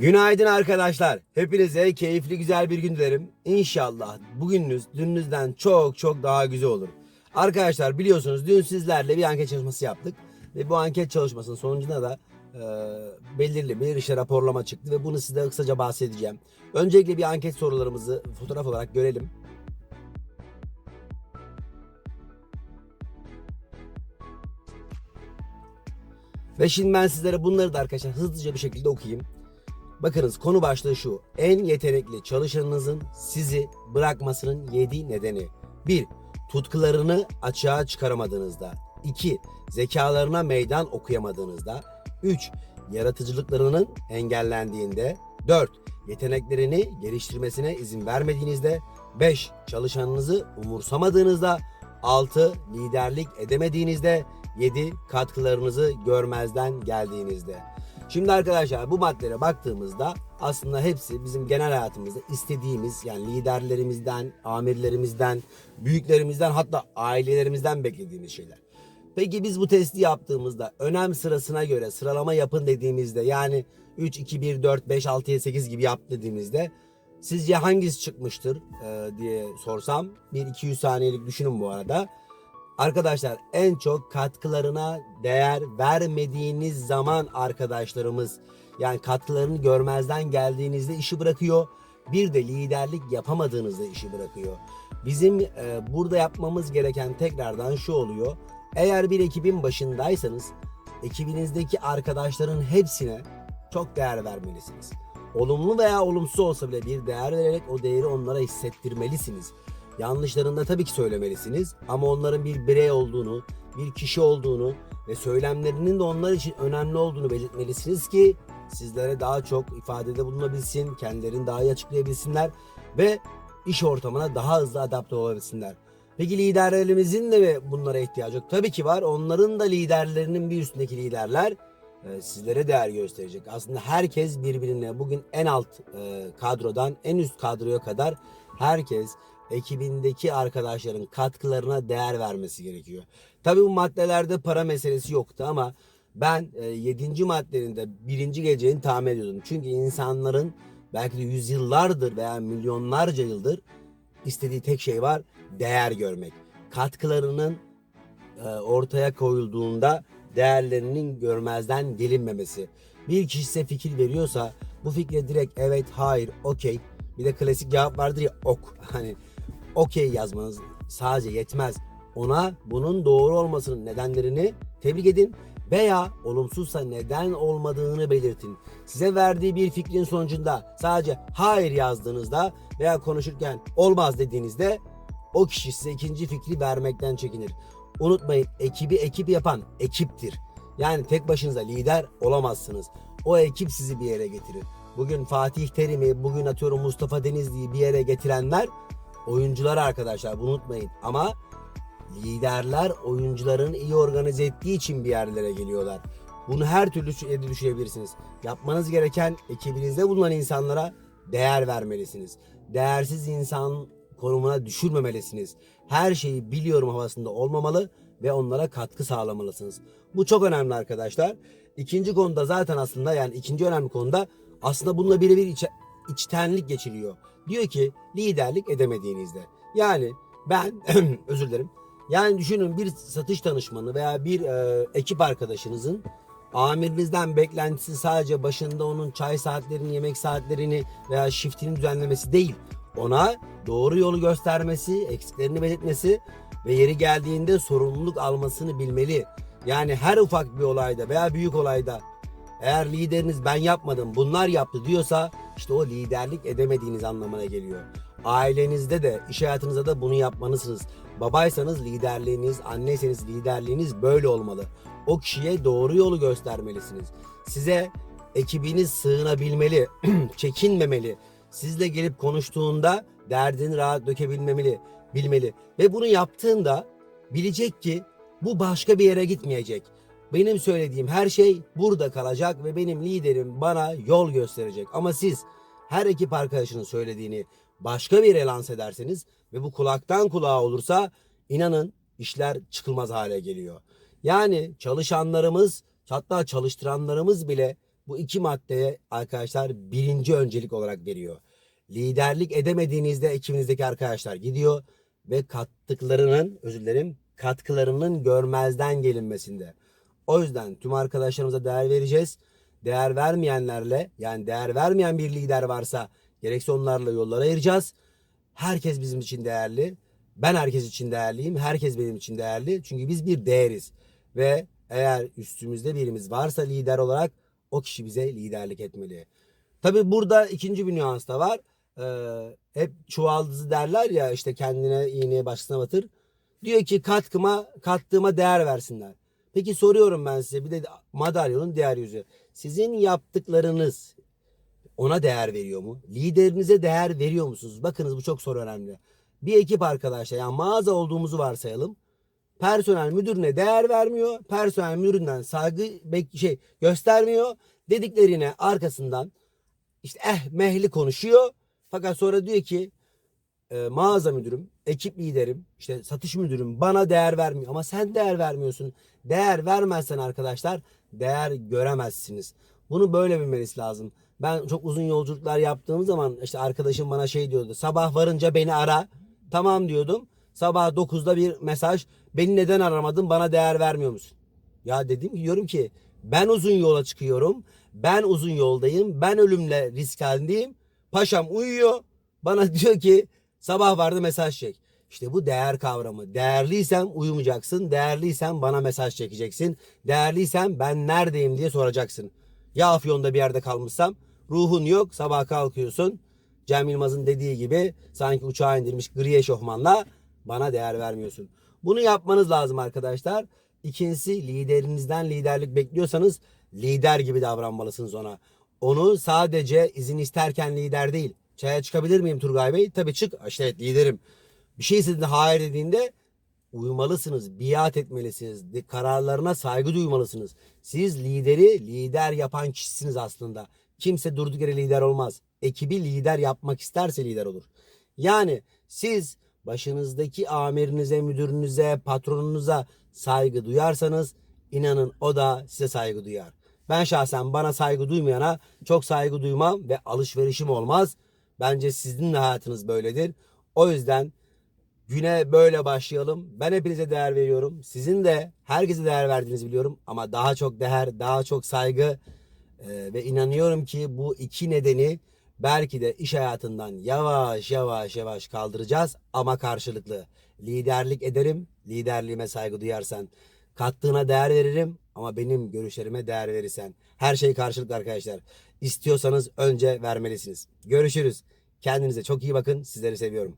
Günaydın arkadaşlar. Hepinize keyifli güzel bir gün dilerim. İnşallah bugününüz dününüzden çok çok daha güzel olur. Arkadaşlar biliyorsunuz dün sizlerle bir anket çalışması yaptık. Ve bu anket çalışmasının sonucunda da e, belirli bir işte raporlama çıktı. Ve bunu size kısaca bahsedeceğim. Öncelikle bir anket sorularımızı fotoğraf olarak görelim. Ve şimdi ben sizlere bunları da arkadaşlar hızlıca bir şekilde okuyayım. Bakınız konu başlığı şu. En yetenekli çalışanınızın sizi bırakmasının 7 nedeni. 1. Tutkularını açığa çıkaramadığınızda. 2. Zekalarına meydan okuyamadığınızda. 3. Yaratıcılıklarının engellendiğinde. 4. Yeteneklerini geliştirmesine izin vermediğinizde. 5. Çalışanınızı umursamadığınızda. 6. Liderlik edemediğinizde. 7. Katkılarınızı görmezden geldiğinizde. Şimdi arkadaşlar bu maddelere baktığımızda aslında hepsi bizim genel hayatımızda istediğimiz yani liderlerimizden, amirlerimizden, büyüklerimizden hatta ailelerimizden beklediğimiz şeyler. Peki biz bu testi yaptığımızda önem sırasına göre sıralama yapın dediğimizde yani 3, 2, 1, 4, 5, 6, 7, 8 gibi yap dediğimizde sizce hangisi çıkmıştır e, diye sorsam bir 200 saniyelik düşünün bu arada. Arkadaşlar en çok katkılarına değer vermediğiniz zaman arkadaşlarımız yani katkılarını görmezden geldiğinizde işi bırakıyor. Bir de liderlik yapamadığınızda işi bırakıyor. Bizim e, burada yapmamız gereken tekrardan şu oluyor. Eğer bir ekibin başındaysanız ekibinizdeki arkadaşların hepsine çok değer vermelisiniz. Olumlu veya olumsuz olsa bile bir değer vererek o değeri onlara hissettirmelisiniz. Yanlışlarında tabii ki söylemelisiniz ama onların bir birey olduğunu, bir kişi olduğunu ve söylemlerinin de onlar için önemli olduğunu belirtmelisiniz ki sizlere daha çok ifadede bulunabilsin, kendilerini daha iyi açıklayabilsinler ve iş ortamına daha hızlı adapte olabilsinler. Peki liderlerimizin de mi bunlara ihtiyacı yok? Tabii ki var. Onların da liderlerinin bir üstündeki liderler e, sizlere değer gösterecek. Aslında herkes birbirine bugün en alt e, kadrodan en üst kadroya kadar herkes ekibindeki arkadaşların katkılarına değer vermesi gerekiyor. Tabii bu maddelerde para meselesi yoktu ama ben 7. maddenin de birinci geleceğini tahmin ediyordum. Çünkü insanların belki de yüzyıllardır veya milyonlarca yıldır istediği tek şey var değer görmek. Katkılarının e, ortaya koyulduğunda değerlerinin görmezden gelinmemesi. Bir kişi size fikir veriyorsa bu fikre direkt evet, hayır, okey. Bir de klasik cevap vardır ya ok. Hani okey yazmanız sadece yetmez. Ona bunun doğru olmasının nedenlerini tebrik edin veya olumsuzsa neden olmadığını belirtin. Size verdiği bir fikrin sonucunda sadece hayır yazdığınızda veya konuşurken olmaz dediğinizde o kişi size ikinci fikri vermekten çekinir. Unutmayın ekibi ekip yapan ekiptir. Yani tek başınıza lider olamazsınız. O ekip sizi bir yere getirir. Bugün Fatih Terim'i, bugün atıyorum Mustafa Denizli'yi bir yere getirenler oyuncular arkadaşlar bunu unutmayın. Ama liderler oyuncuların iyi organize ettiği için bir yerlere geliyorlar. Bunu her türlü şeyde düşünebilirsiniz. Yapmanız gereken ekibinizde bulunan insanlara değer vermelisiniz. Değersiz insan konumuna düşürmemelisiniz. Her şeyi biliyorum havasında olmamalı ve onlara katkı sağlamalısınız. Bu çok önemli arkadaşlar. İkinci konuda zaten aslında yani ikinci önemli konuda aslında bununla birebir içtenlik geçiliyor. Diyor ki liderlik edemediğinizde. Yani ben özür dilerim. Yani düşünün bir satış danışmanı veya bir e, ekip arkadaşınızın amirinizden beklentisi sadece başında onun çay saatlerini, yemek saatlerini veya shiftini düzenlemesi değil. Ona doğru yolu göstermesi, eksiklerini belirtmesi ve yeri geldiğinde sorumluluk almasını bilmeli. Yani her ufak bir olayda veya büyük olayda eğer lideriniz ben yapmadım bunlar yaptı diyorsa işte o liderlik edemediğiniz anlamına geliyor. Ailenizde de iş hayatınızda da bunu yapmalısınız. Babaysanız liderliğiniz, anneyseniz liderliğiniz böyle olmalı. O kişiye doğru yolu göstermelisiniz. Size ekibiniz sığınabilmeli, çekinmemeli. Sizle gelip konuştuğunda derdini rahat dökebilmemeli, bilmeli. Ve bunu yaptığında bilecek ki bu başka bir yere gitmeyecek. Benim söylediğim her şey burada kalacak ve benim liderim bana yol gösterecek. Ama siz her ekip arkadaşının söylediğini başka bir yere lanse ederseniz ve bu kulaktan kulağa olursa inanın işler çıkılmaz hale geliyor. Yani çalışanlarımız hatta çalıştıranlarımız bile bu iki maddeye arkadaşlar birinci öncelik olarak veriyor. Liderlik edemediğinizde ekibinizdeki arkadaşlar gidiyor ve kattıklarının özür dilerim katkılarının görmezden gelinmesinde. O yüzden tüm arkadaşlarımıza değer vereceğiz. Değer vermeyenlerle yani değer vermeyen bir lider varsa gerekse onlarla yollara ayıracağız. Herkes bizim için değerli. Ben herkes için değerliyim. Herkes benim için değerli. Çünkü biz bir değeriz. Ve eğer üstümüzde birimiz varsa lider olarak o kişi bize liderlik etmeli. Tabi burada ikinci bir nüans da var. Ee, hep çuvaldızı derler ya işte kendine iğneye başkasına batır. Diyor ki katkıma kattığıma değer versinler. Peki soruyorum ben size bir de madalyonun diğer yüzü. Sizin yaptıklarınız ona değer veriyor mu? Liderinize değer veriyor musunuz? Bakınız bu çok soru önemli. Bir ekip arkadaşlar yani mağaza olduğumuzu varsayalım. Personel müdürüne değer vermiyor. Personel müdüründen saygı şey göstermiyor. Dediklerine arkasından işte eh mehli konuşuyor. Fakat sonra diyor ki e, mağaza müdürüm, ekip liderim, işte satış müdürüm bana değer vermiyor. Ama sen değer vermiyorsun. Değer vermezsen arkadaşlar değer göremezsiniz. Bunu böyle bilmeniz lazım. Ben çok uzun yolculuklar yaptığım zaman işte arkadaşım bana şey diyordu. Sabah varınca beni ara. Tamam diyordum. Sabah 9'da bir mesaj. Beni neden aramadın? Bana değer vermiyor musun? Ya dedim diyorum ki ben uzun yola çıkıyorum. Ben uzun yoldayım. Ben ölümle risk halindeyim. Paşam uyuyor. Bana diyor ki sabah vardı mesaj çek. İşte bu değer kavramı. Değerliysen uyumayacaksın. Değerliysen bana mesaj çekeceksin. Değerliysen ben neredeyim diye soracaksın. Ya Afyon'da bir yerde kalmışsam ruhun yok sabah kalkıyorsun. Cem Yılmaz'ın dediği gibi sanki uçağa indirmiş gri eşofmanla bana değer vermiyorsun. Bunu yapmanız lazım arkadaşlar. İkincisi liderinizden liderlik bekliyorsanız lider gibi davranmalısınız ona. Onu sadece izin isterken lider değil. Çaya çıkabilir miyim Turgay Bey? Tabii çık. İşte liderim. Bir şey istediğinde hayır dediğinde uymalısınız, biat etmelisiniz, kararlarına saygı duymalısınız. Siz lideri lider yapan kişisiniz aslında. Kimse durduk yere lider olmaz. Ekibi lider yapmak isterse lider olur. Yani siz başınızdaki amirinize, müdürünüze, patronunuza saygı duyarsanız inanın o da size saygı duyar. Ben şahsen bana saygı duymayana çok saygı duymam ve alışverişim olmaz. Bence sizin de hayatınız böyledir. O yüzden Güne böyle başlayalım. Ben hepinize değer veriyorum. Sizin de herkese değer verdiğinizi biliyorum. Ama daha çok değer, daha çok saygı e, ve inanıyorum ki bu iki nedeni belki de iş hayatından yavaş yavaş yavaş kaldıracağız ama karşılıklı. Liderlik ederim, liderliğime saygı duyarsan. Kattığına değer veririm ama benim görüşlerime değer verirsen. Her şey karşılıklı arkadaşlar. İstiyorsanız önce vermelisiniz. Görüşürüz. Kendinize çok iyi bakın. Sizleri seviyorum.